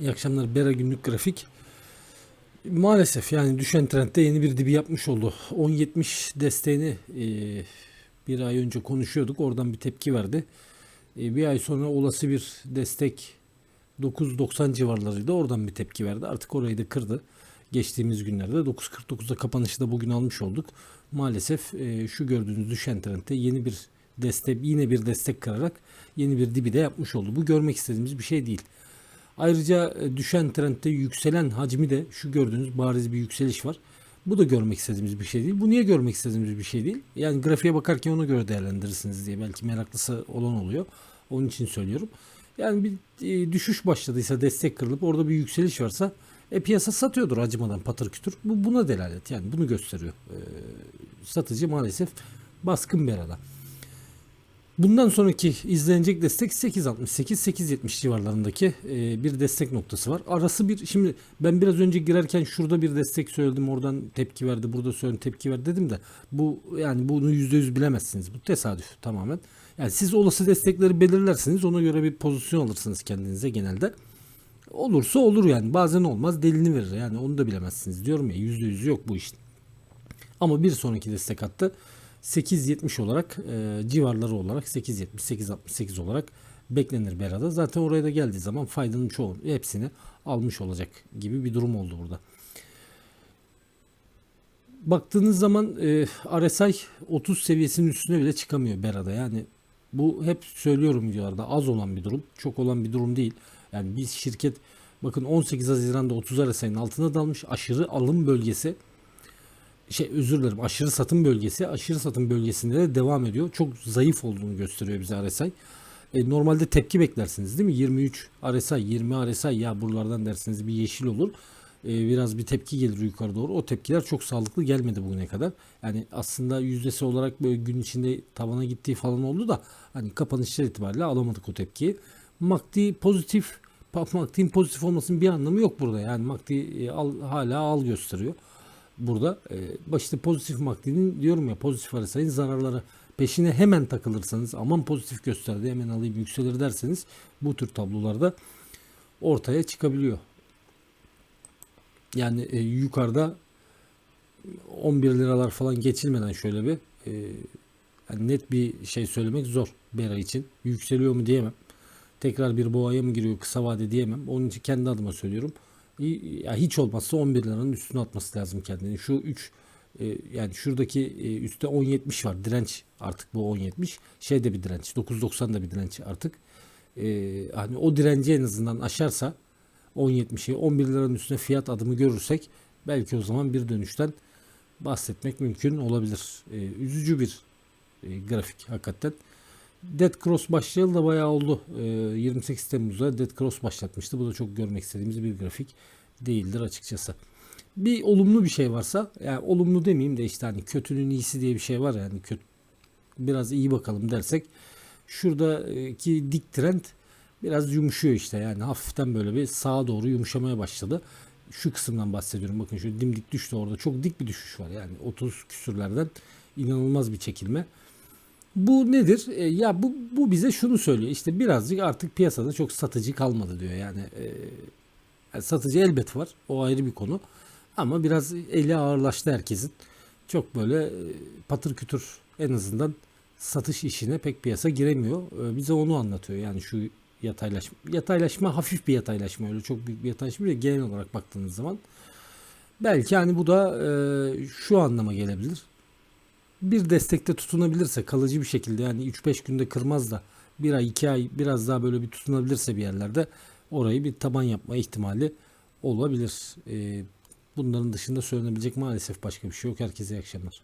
İyi akşamlar. Bera günlük grafik. Maalesef yani düşen trendde yeni bir dibi yapmış oldu. 10.70 desteğini e, bir ay önce konuşuyorduk. Oradan bir tepki verdi. E, bir ay sonra olası bir destek 9.90 civarlarıydı. Oradan bir tepki verdi. Artık orayı da kırdı. Geçtiğimiz günlerde 9.49'da kapanışı da bugün almış olduk. Maalesef e, şu gördüğünüz düşen trendde yeni bir destek yine bir destek kırarak yeni bir dibi de yapmış oldu. Bu görmek istediğimiz bir şey değil. Ayrıca e, düşen trendde yükselen hacmi de şu gördüğünüz bariz bir yükseliş var. Bu da görmek istediğimiz bir şey değil. Bu niye görmek istediğimiz bir şey değil? Yani grafiğe bakarken ona göre değerlendirirsiniz diye belki meraklısı olan oluyor. Onun için söylüyorum. Yani bir e, düşüş başladıysa destek kırılıp orada bir yükseliş varsa e, piyasa satıyordur acımadan patır kütür. Bu buna delalet yani bunu gösteriyor. E, satıcı maalesef baskın bir arada. Bundan sonraki izlenecek destek 8.68-8.70 civarlarındaki e, bir destek noktası var. Arası bir şimdi ben biraz önce girerken şurada bir destek söyledim oradan tepki verdi burada söyledim tepki verdi dedim de bu yani bunu %100 bilemezsiniz. Bu tesadüf tamamen. Yani siz olası destekleri belirlersiniz ona göre bir pozisyon alırsınız kendinize genelde. Olursa olur yani bazen olmaz delini verir yani onu da bilemezsiniz diyorum ya %100 yok bu işin. Ama bir sonraki destek hattı 8.70 olarak e, civarları olarak 8.70 8.68 olarak beklenir Bera'da. Zaten oraya da geldiği zaman faydanın çoğu hepsini almış olacak gibi bir durum oldu burada. Baktığınız zaman e, RSI 30 seviyesinin üstüne bile çıkamıyor Bera'da. Yani bu hep söylüyorum videolarda az olan bir durum. Çok olan bir durum değil. Yani bir şirket bakın 18 Haziran'da 30 RSI'nin altına dalmış aşırı alım bölgesi şey özür dilerim aşırı satım bölgesi aşırı satım bölgesinde de devam ediyor. Çok zayıf olduğunu gösteriyor bize RSI. E, normalde tepki beklersiniz değil mi? 23 RSI 20 RSI ya buralardan dersiniz bir yeşil olur. E, biraz bir tepki gelir yukarı doğru. O tepkiler çok sağlıklı gelmedi bugüne kadar. Yani aslında yüzdesi olarak böyle gün içinde tavana gittiği falan oldu da hani kapanışlar itibariyle alamadık o tepkiyi. MACD pozitif MACD'nin pozitif olmasının bir anlamı yok burada. Yani MACD e, al, hala al gösteriyor burada. E, başta pozitif MACD'nin diyorum ya pozitif arasayın zararları peşine hemen takılırsanız aman pozitif gösterdi hemen alayım yükselir derseniz bu tür tablolarda ortaya çıkabiliyor. Yani e, yukarıda 11 liralar falan geçilmeden şöyle bir e, yani net bir şey söylemek zor Bera için. Yükseliyor mu diyemem. Tekrar bir boğaya mı giriyor kısa vade diyemem. Onun için kendi adıma söylüyorum ya hiç olmazsa 11 liranın üstüne atması lazım kendini. Şu 3 e, yani şuradaki e, üstte 10.70 var. Direnç artık bu 10.70. Şey de bir direnç. 9.90 da bir direnç artık. E, hani o direnci en azından aşarsa 10.70'i 11 liranın üstüne fiyat adımı görürsek belki o zaman bir dönüşten bahsetmek mümkün olabilir. E, üzücü bir e, grafik hakikaten. Dead Cross başlayalı da bayağı oldu. E, 28 Temmuz'da Dead Cross başlatmıştı. Bu da çok görmek istediğimiz bir grafik değildir açıkçası. Bir olumlu bir şey varsa yani olumlu demeyeyim de işte hani kötünün iyisi diye bir şey var yani kötü biraz iyi bakalım dersek şuradaki dik trend biraz yumuşuyor işte yani hafiften böyle bir sağa doğru yumuşamaya başladı. Şu kısımdan bahsediyorum. Bakın şu dimdik düştü orada. Çok dik bir düşüş var. Yani 30 küsürlerden inanılmaz bir çekilme. Bu nedir? E, ya bu, bu bize şunu söylüyor. İşte birazcık artık piyasada çok satıcı kalmadı diyor. Yani, e, yani satıcı elbet var. O ayrı bir konu. Ama biraz eli ağırlaştı herkesin. Çok böyle e, patır kütür en azından satış işine pek piyasa giremiyor. E, bize onu anlatıyor. Yani şu yataylaşma. Yataylaşma hafif bir yataylaşma. Öyle çok büyük bir yataylaşma değil. Genel olarak baktığınız zaman. Belki hani bu da e, şu anlama gelebilir bir destekte tutunabilirse kalıcı bir şekilde yani 3-5 günde kırmaz da bir ay 2 ay biraz daha böyle bir tutunabilirse bir yerlerde orayı bir taban yapma ihtimali olabilir. Ee, bunların dışında söylenebilecek maalesef başka bir şey yok. Herkese iyi akşamlar.